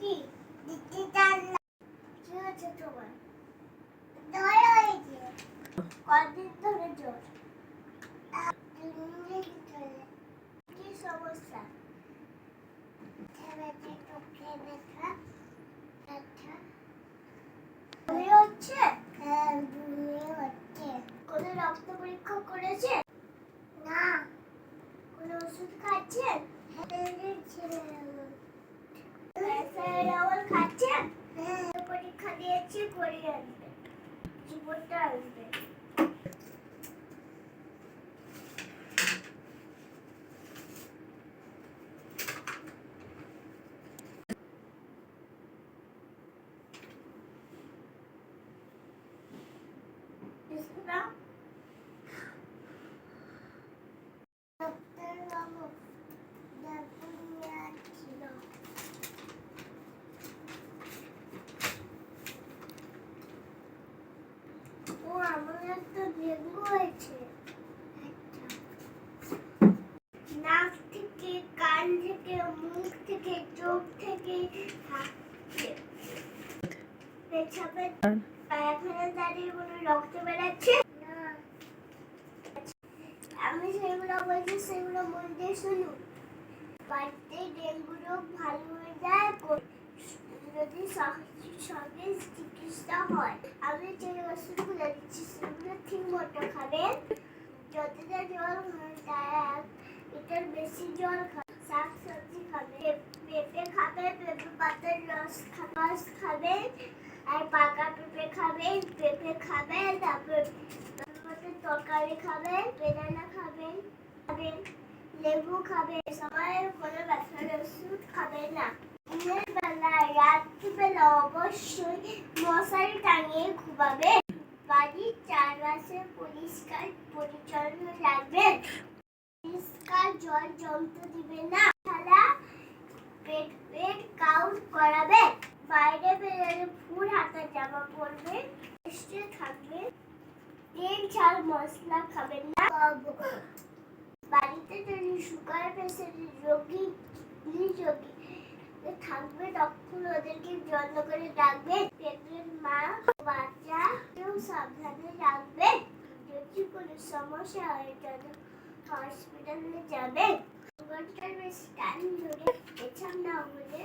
কি দিতে চান কি হচ্ছে তোমার জ্বর হয়েছে কদিন ধরে জ্বর। কি সমস্যা? হচ্ছে? হ্যাঁ হচ্ছে। কোনো রক্ত পরীক্ষা করেছে? না। কোনো ওষুধ খাচ্ছেন? పొడి వేస్తే పొట్ట వేస్తే తీసుకుందాం নাক থেকে কান থেকে, মুখ থেকে, চোখ থেকে পায়খানা দাঁড়িয়ে রক্ত বেরাচ্ছে? না। আমি সেগুলো বলছি সেগুলো মন দিয়ে শুনুন। বাড়িতে ডেঙ্গু রোগ ভালো হয়ে যায় কো- যদি সহজে সঙ্গে চিকিৎসা হয় আমি যে ওষুধগুলো দিচ্ছি সেগুলো ঠিক মতো খাবেন। যতটা জল এটার বেশি জল খাবে শাক সবজি খাবে পেঁপে খাবে পেঁপে পাতার রস রস খাবেন, আর পাকা পেঁপে খাবেন পেঁপে খাবেন, তারপর তরকারি খাবেন, বেদানা খাবেন খাবেন, লেবু খাবেন। সবাই কোনো ব্যথার ওষুধ খাবেন না। দিনের বেলায় রাত্রিবেলা অবশ্যই মশারি টাঙিয়ে ঘুমাবেন বাড়ির চারপাশে পরিষ্কার পরিচ্ছন্ন রাখবেন পরিষ্কার জল জমতে দিবেন না ছাড়া পেট পেট কাউন্ট করাবেন বাইরে বেরোলে ফুল হাতা জামা পরবে রেস্টে থাকবে তেল ঝাল মশলা খাবেন না বাড়িতে যদি সুগার প্রেশারের রোগী কিডনি রোগী থাকবে, তখন ওদেরকে যত্ন করে রাখবে। পেটের মা, বাচ্চা কেউ সাবধানে রাখবে। যদি কোনো সমস্যা হয়, তাহলে হসপিটালে যাবে। ঘণ্টার বেশি টাইম ধরে এছাড়া না হলে